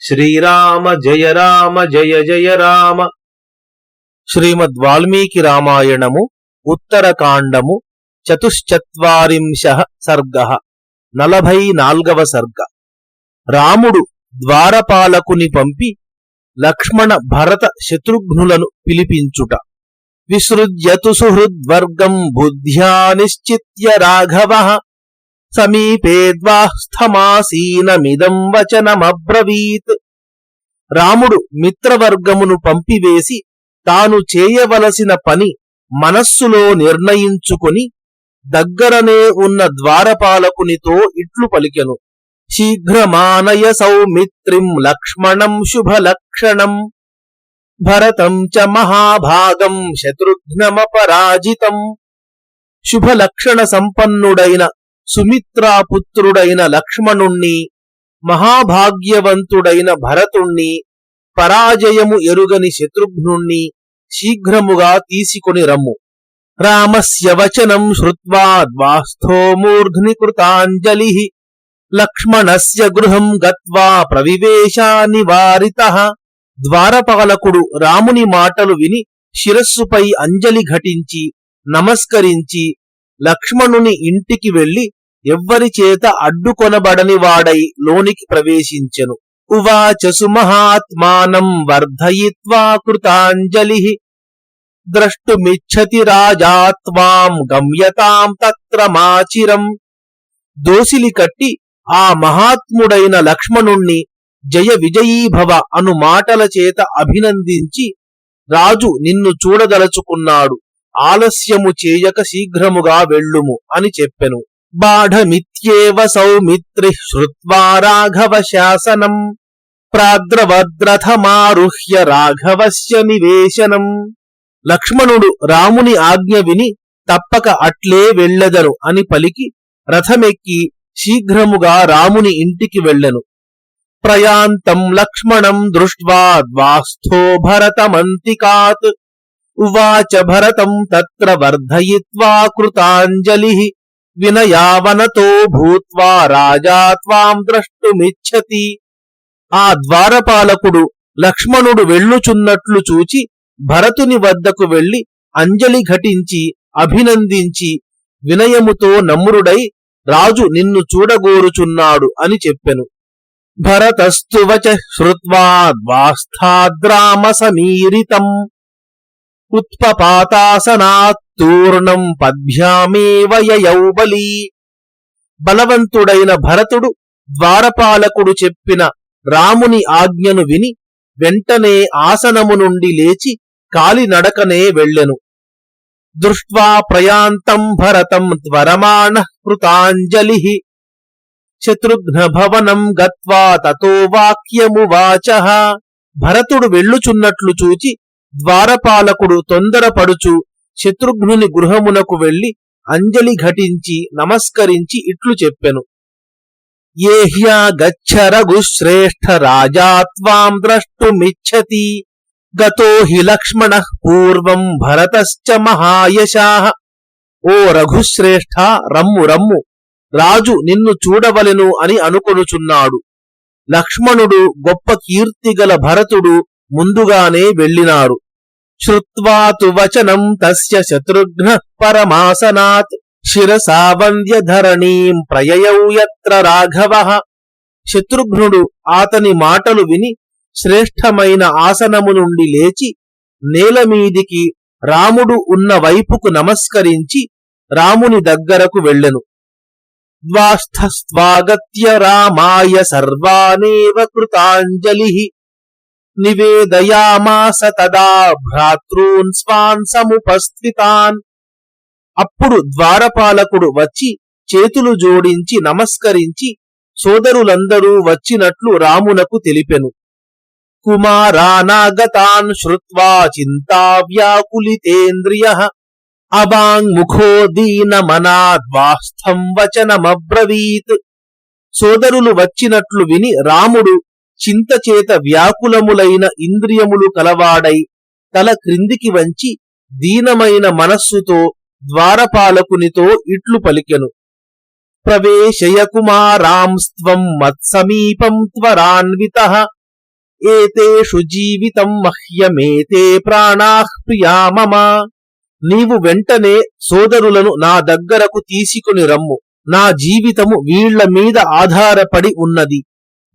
శ్రీరామ జయ రామ జయ జయ రామ. శ్రీమద్ వాల్మీకి రామాయణము ఉత్తరకాండము చతుశ్చత్వారింశ సర్గ నలభై నాల్గవ సర్గ. రాముడు ద్వారపాలకుని పంపి లక్ష్మణ భరత శత్రుఘ్నులను పిలిపించుట. విసృజ్యతు సుహృద్వర్గం బుద్ధ్యా నిశ్చిత్య రాఘవ. సమీపే ద్వాస్థమాసీనమిదం వచనమబ్రవీత్. రాముడు మిత్రవర్గమును పంపివేసి తాను చేయవలసిన పని మనస్సులో నిర్ణయించుకుని దగ్గరనే ఉన్న ద్వారపాలకునితో ఇట్లు పలికెను. శీఘ్రమానయ సౌమిత్రిం లక్ష్మణం శుభలక్షణం. భరతం చ మహాభాగం శత్రుఘ్నమపరాజితం శుభలక్షణ సంపన్నుడైన సుమిత్రాపుత్రుడైన లక్ష్మణుణ్ణి మహాభాగ్యవంతుడైన భరతుణ్ణి పరాజయము ఎరుగని శత్రుఘ్నుణ్ణి శీఘ్రముగా తీసుకొని రమ్ము. రామస్య వచనం శ్రుత్వా ద్వాస్థో మూర్ధ్ని కృతాంజలి లక్ష్మణస్య గృహం గత్వా ప్రవివేశా నివారిత. ద్వారపాలకుడు రాముని మాటలు విని శిరస్సుపై అంజలి ఘటించి నమస్కరించి లక్ష్మణుని ఇంటికి వెళ్ళి ఎవ్వరి చేత అడ్డుకొనబడని వాడై లోనికి ప్రవేశించెను. ఉవాచసు మహాత్మానం వర్ధయిత్వా కృతాంజలి. ద్రష్టుమిచ్చతి రాజాత్వాం గమ్యతాం తత్ర మాచిరం. దోసిలి కట్టి ఆ మహాత్ముడైన లక్ష్మణుణ్ణి జయ విజయీభవ అను మాటల చేత అభినందించి రాజు నిన్ను చూడదలుచుకున్నాడు. ఆలస్యము చేయక శీఘ్రముగా వెళ్ళుము అని చెప్పెను. బాఢమిత్యేవ సౌమిత్రి శ్రువా రాఘవ శాసనం ప్రాద్రవద్రథమారుహ్య రాఘవస్య నివేశనం. లక్ష్మణుడు రాముని ఆజ్ఞ విని తప్పక అట్లే వెళ్ళెదను అని పలికి రథమెక్కి శీఘ్రముగా రాముని ఇంటికి వెళ్ళెను. ప్రయాంతం లక్ష్మణం దృష్ట్వా ద్వాస్థో భరతమంతికాత్. ఉవాచ భరతం తత్ర వర్ధయిత్వా కృతాంజలి. వినయావనతో భూత్వా రాజా త్వాం ద్రష్టుమిచ్చతి ఆ ద్వారపాలకుడు లక్ష్మణుడు వెళ్ళుచున్నట్లు చూచి భరతుని వద్దకు వెళ్ళి అంజలి ఘటించి అభినందించి వినయముతో నమ్రుడై రాజు నిన్ను చూడగోరుచున్నాడు అని చెప్పెను. భరతస్తు వచ శ్రుత్వా ద్వాస్థాద్రామ సమీరితం. ఉత్పపాతాసనాత్ పద్భ్యామేవ యయౌ బలి బలవంతుడైన భరతుడు ద్వారపాలకుడు చెప్పిన రాముని ఆజ్ఞను విని వెంటనే ఆసనము నుండి లేచి కాలినడకనే వెళ్ళెను. దృష్ట్వా ప్రయాంతం భరతం త్వరమాణ కృతాంజలి. శత్రుఘ్న భవనం గత్వా తతో వాక్యమువాచ భరతుడు వెళ్ళుచున్నట్లు చూచి ద్వారపాలకుడు తొందరపడుచు శత్రుఘ్నుని గృహమునకు వెళ్ళి అంజలి ఘటించి నమస్కరించి ఇట్లు చెప్పెను. ఏ గచ్చ రఘుశ్రేష్ఠ రాజాత్వాం ద్రష్టుమిచ్చతి గతో హి లక్ష్మణ పూర్వం భరతశ్చ మహాయశా. ఓ రఘుశ్రేష్ఠ రమ్ము రమ్ము. రాజు నిన్ను చూడవలెను అని అనుకొనుచున్నాడు. లక్ష్మణుడు గొప్ప కీర్తిగల భరతుడు ముందుగానే వెళ్ళినారు శ్రుత్వాతు వచనం తస్య శత్రుఘ్న పరమాసనాత్ శిరసా వంద్యధరణీం ప్రయయౌ యత్ర రాఘవ శత్రుఘ్నుడు ఆతని మాటలు విని శ్రేష్టమైన ఆసనము నుండి లేచి నేలమీదికి రాముడు ఉన్న వైపుకు నమస్కరించి రాముని దగ్గరకు వెళ్ళెను. ద్వాస్థస్వాగత్య రామాయ సర్వానేవ కృతాంజలి। నివేదయామాస తదా భ్రాతృన్ స్వాన్ సముపస్థితాన్. అప్పుడు ద్వారపాలకుడు వచ్చి చేతులు జోడించి నమస్కరించి సోదరులందరూ వచ్చినట్లు రామునకు తెలిపెను. కుమారానాగతాన్ శ్రుత్వా చింతావ్యాకులితేంద్రియ అవాంగ్ముఖో దీనమనాద్వాస్థం వచనమబ్రవీత్. సోదరులు వచ్చినట్లు విని రాముడు చింతచేత వ్యాకులములైన ఇంద్రియములు కలవాడై తల క్రిందికి వంచి దీనమైన మనస్సుతో ద్వారపాలకునితో ఇట్లు పలికెను. ప్రవేశయ కుమారాంస్త్వం మత్సమీపం త్వరాన్విత ఏతేషు జీవితం మహ్యమేతే ప్రాణాః ప్రియా మమ. నీవు వెంటనే సోదరులను నా దగ్గరకు తీసుకుని రమ్ము. నా జీవితము వీళ్ళ మీద ఆధారపడి ఉన్నది.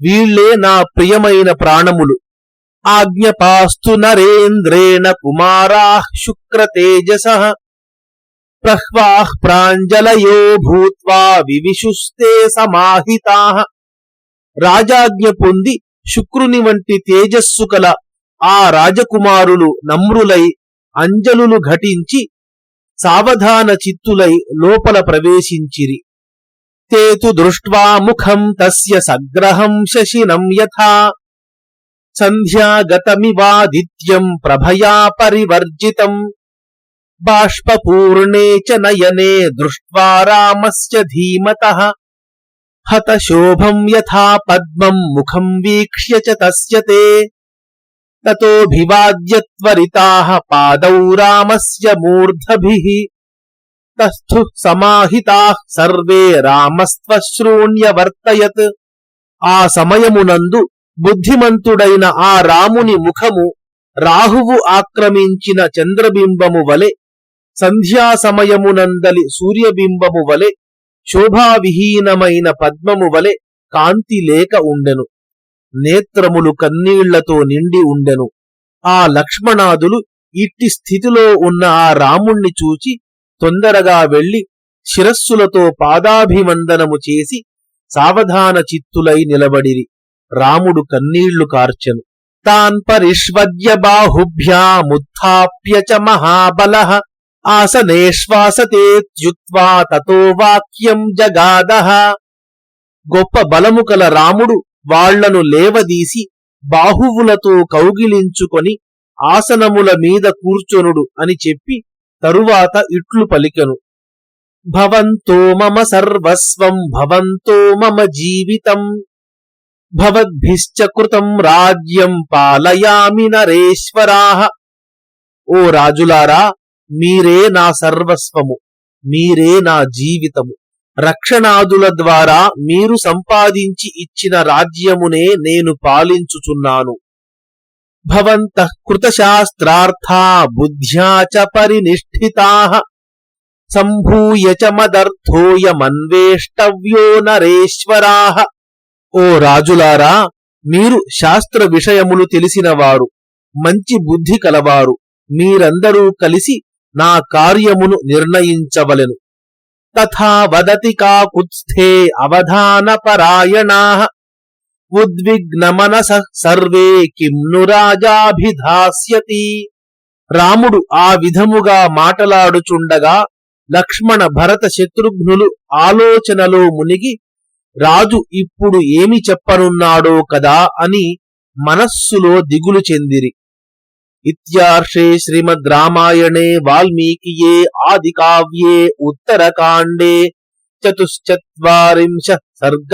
వీళ్ళే నా ప్రియమైన ప్రాణములు. ఆజ్ఞపాస్తు నరేంద్రేణ కుమారా శుక్రతేజస. ప్రహ్వాహ్ ప్రాంజలయో భూత్వా వివిశుస్తే సమాహితా. రాజాజ్ఞ పొంది శుక్రుని వంటి తేజస్సు కల ఆ రాజకుమారులు నమ్రులై అంజలులు ఘటించి సావధాన చిత్తులై లోపల ప్రవేశించిరి. ते तु दृष्ट्वा मुखम् तस्य सग्रहम् शशिनम् यथा। सन्ध्यागतमिवादित्यम् प्रभया परिवर्जितम् बाष्पूर्णे च नयने दृष्ट्वा रामस्य धीमतः। हतशोभम् यथा पद्मम् मुखम् वीक्ष्य च तस्य ते। ततोऽभिवाद्य त्वरिताः पादौ रामस्य मूर्धभिः। తస్థు సమాహితా సర్వే రామస్త్వశ్రూణ్యవర్తయత్ ఆ సమయమునందు బుద్ధిమంతుడైన ఆ రాముని ముఖము రాహువు ఆక్రమించిన చంద్రబింబము వలె సంధ్యా సమయమునందలి సూర్యబింబము వలె శోభావిహీనమైన పద్మము వలె కాంతి లేక ఉండెను. నేత్రములు కన్నీళ్ళతో నిండి ఉండెను. ఆ లక్ష్మణాదులు ఇట్టి స్థితిలో ఉన్న ఆ రాముణ్ణి చూచి తొందరగా వెళ్ళి శిరస్సులతో పాదాభివందనము చేసి సావధాన చిత్తులై నిలబడిరి. రాముడు కన్నీళ్ళు కార్చెను. తాన్ పరిష్వద్య బాహుభ్యాముత్థాప్య చ మహాబల ఆసనేశ్వాసతేత్యుక్త్వా తతో వాక్యం జగాదహ గొప్ప బలము కల రాముడు వాళ్ళను లేవదీసి బాహువులతో కౌగిలించుకొని ఆసనముల మీద కూర్చొనుడు అని చెప్పి తరువాత ఇట్లు పలికెను. భవంతో మమ సర్వస్వం భవంతో మమ జీవితం. భవద్భిశ్చ కృతం రాజ్యం పాలయామి నరేశ్వరాహ ఓ రాజులారా మీరే నా సర్వస్వము మీరే నా జీవితము. రక్షణాదుల ద్వారా మీరు సంపాదించి ఇచ్చిన రాజ్యమునే నేను పాలించుచున్నాను. భవంతః కృతశాస్త్రార్థా బుద్ధ్యా చ పరినిష్ఠితాః సంభూయ చ మదర్థోయమన్వేష్టవ్యో నరేశ్వరాః ఓ రాజులారా మీరు శాస్త్ర విషయములు తెలిసినవారు మంచి బుద్ధి కలవారు మీరందరూ కలిసి నా కార్యమును నిర్ణయించవలెను। తథా వదతి కాకుత్స్థే అవధాన పరాయణా ఉద్విగ్నమనస సర్వే కిమ్ను రాజాభిధాస్యతి. రాముడు ఆ విధముగా మాటలాడుచుండగా లక్ష్మణ భరత శత్రుఘ్నులు ఆలోచనలో మునిగి రాజు ఇప్పుడు ఏమి చెప్పనున్నాడో కదా అని మనస్సులో దిగులు చెందిరి. ఇత్యార్షే శ్రీమద్ రామాయణే వాల్మీకియే ఆది కావ్యే ఉత్తరకాండే. చతుశ్చత్వరింశ సర్గ.